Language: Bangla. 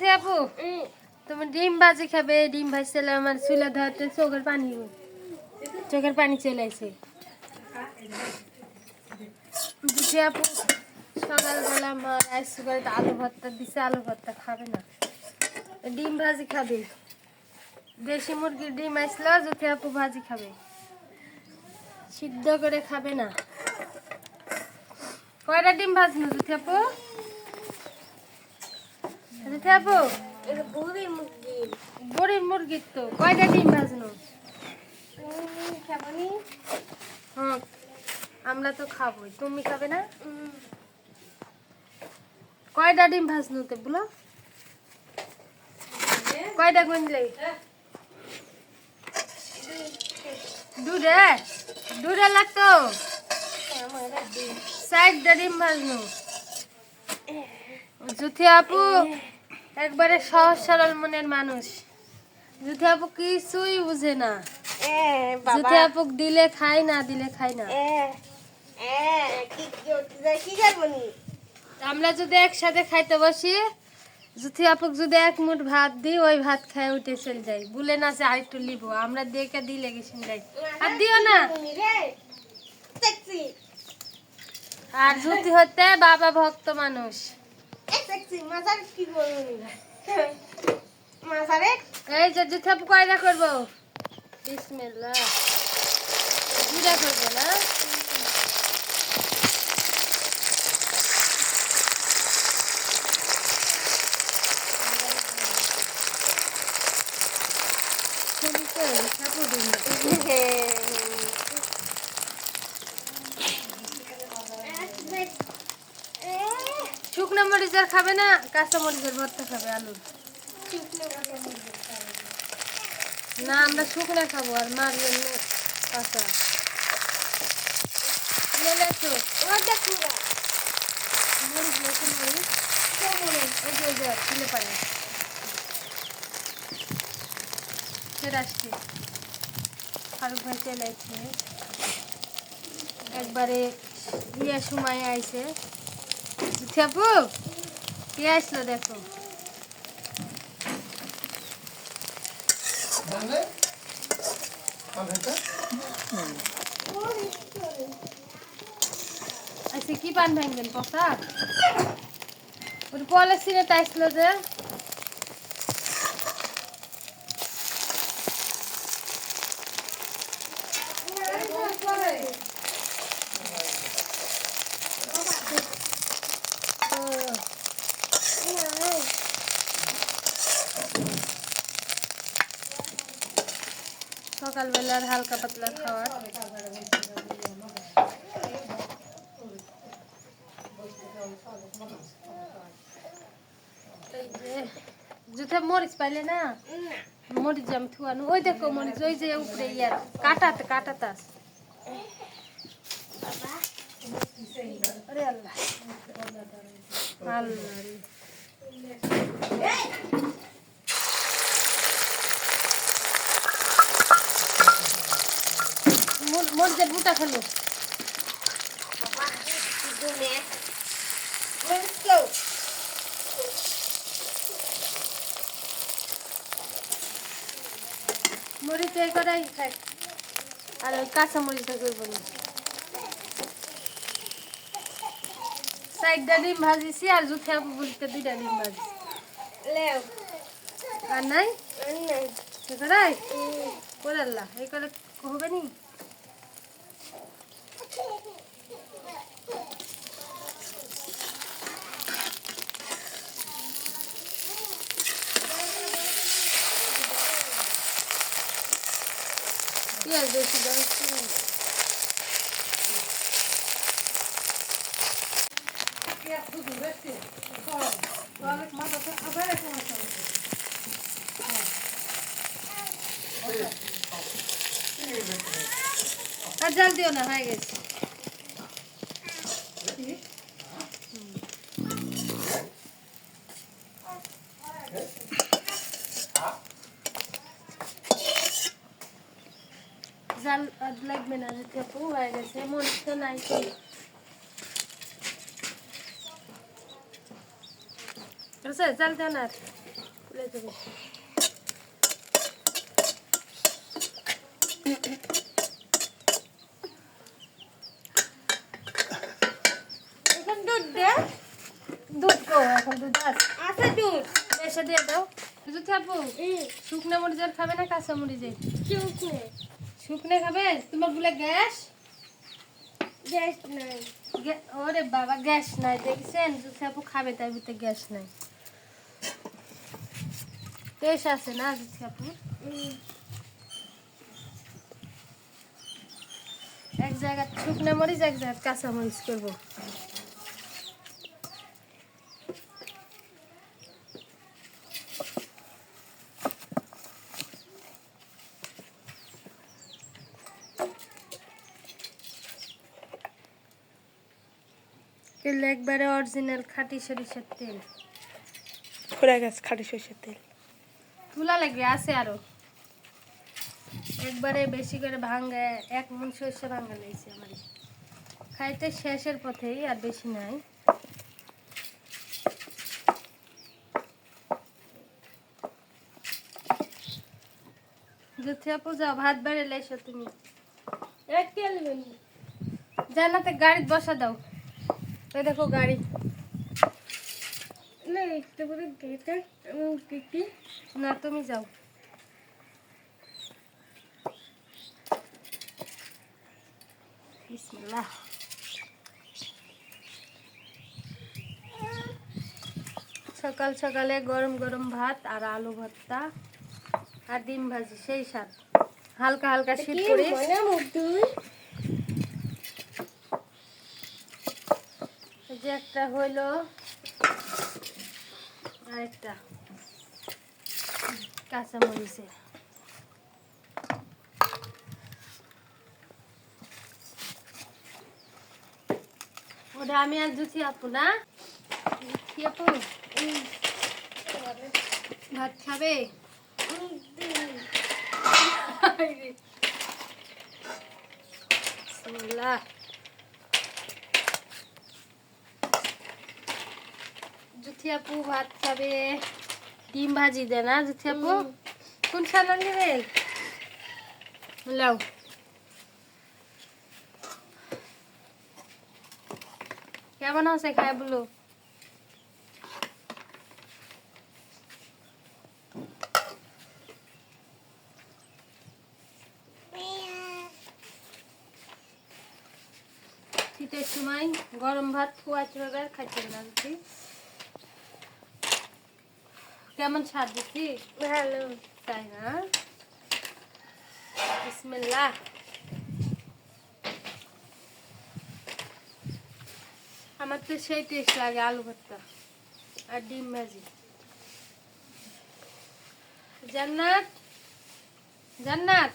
জুথি আপু? তুমি ডিম ভাজি খাবে ডিম ভাজছিলে আমার চুলে ধরতে চোখের পানি চোখের পানি চলে আসে। আপু সকালবেলা আমার রাইস করে আলু ভর্তা দিছে আলু ভর্তা খাবে না। ডিম ভাজি খাবে। দেশি মুরগির ডিম আসলো জুথি আপু ভাজি খাবে। সিদ্ধ করে খাবে না। কয়টা ডিম ভাজনো জুথি আপু? জুথি আপু বুড়ি মুরগি বড়ির মুরগির তো কয়টা ডিম ভাজনো? খাবনি হ্যাঁ আমরা তো খাবোই, তুমি খাবে না? কয়টা ডিম ভাজনো তো বলো? কয়টা গুনলে? দুধে? দুধে লাগতো? চারটা ডিম ভাজনো। জুথি আপু একবারে সহজ সরল মনের মানুষ। জুথি আপু কিছুই বুঝে না। জুথি আপু দিলে খায় না দিলে খায় না। আমরা যদি একসাথে খাইতে বসি জুথি আপুক যদি এক মুঠ ভাত দিই ওই ভাত খায় উঠে চলে যাই বলে না যে আরেকটু লিবো আমরা দেখে দিলে গেছি আর দিও না। আর জুথি হতে বাবা ভক্ত মানুষ। এই যে আপু কয়টা করব। বিসমিল্লাহ। দুটা করব না শুনতে আপু দিন মরিচের খাবে না কাঁচা মরিচের ভর্তা খাবে, আলু। না, আমরা শুকনো খাব, আর মার জন্য কাঁচা ফারুক ভাই চলে আসছে। একবারে ইয়ে সময় আইছে। ছাপু কে আসলো দেখো? আচ্ছা কি পান ভাঙবেন পোশাক ওর পলিসিনে আসলো যে। সকালবেলার হালকা পাতলা খাওয়ার। যে মরিচ পাইলে না, মরিচ আমি থুয়ানো, ওই দেখো মরিচ, ওই যে উপরে ইয়ার কাটাতে কাটাতে। আল্লাহ। আল্লাহ বুটা ফেলো মরিচ এই করাই খাই। আর ওই কাঁচা মরিচটা করব না। চারটা ডিম ভাজিছি আর জুথে বলতে দুইটা ডিম ভাজি আর নাই? করাই? করে আল্লাহ এই করে হবে নি? পেঁয়াজ বেশি দেওয়া হচ্ছে না। আর জল দিও না হয়ে গেছে জাল আর লাগবে না যদি আপু হয়ে গেছে মরিচ তো নাই তো চাল দেন আর খুলে দেবে। দুধ দে। দুধ গো এখন দুধ আছে দুধ। এসে দিয়ে দাও। যদি আপু শুকনো মরিচের খাবে না কাঁচা মরিচের? চুকনে শুকনো খাবে? তোমার বলে গ্যাস? গ্যাস নাই। ওরে বাবা গ্যাস নাই দেখছেন? আপু খাবে তার ভিতরে গ্যাস নাই। গ্যাস আছে না আপু? এক জায়গা শুকনো মরিচ এক জায়গা কাঁচা মরিচ করব। তেল একবারে অরিজিনাল খাঁটি সরিষার তেল। ফুরা গেছে খাটি সর্ষের তেল। তুলা লাগবে আছে আরও। একবারে বেশি করে ভাঙ্গে এক মন সর্ষে ভাঙ্গা নিয়েছি আমার। খাইতে শেষের পথেই আর বেশি নাই। যুথিয়া পূজা ভাত বেড়ে লাইছো তুমি। এক তেল জানাতে গাড়ি বসা দাও। এই দেখো গাড়ি। না একটু করে আমি না তুমি যাও। বিসমিল্লাহ। সকাল সকালে গরম গরম ভাত আর আলু ভর্তা আর ডিম ভাজি সেই স্বাদ। হালকা হালকা শীত কি করিস মনে মুখ তুই এই যে একটা হইল আরেকটা কাঁচা মরিচে ওটা আমি আর জুচি আপু না। কি আপু ভাত খাবে? বিসমিল্লাহ। জুথি আপু ভাত খাবে ডিম ভাজি দে না জুথি আপু কোন সালান নেবে? লাও। কেমন আছে খায় বলো? শীতের সময় গরম ভাত খোয়া চড়ে খাইতে না জুথি? কেমন স্বাদ জুথি ভালো। তাই না? বিসমিল্লাহ। আমার তো সেই টেস্ট লাগে আলু ভর্তা আর ডিম ভাজি। জান্নাত? জান্নাত?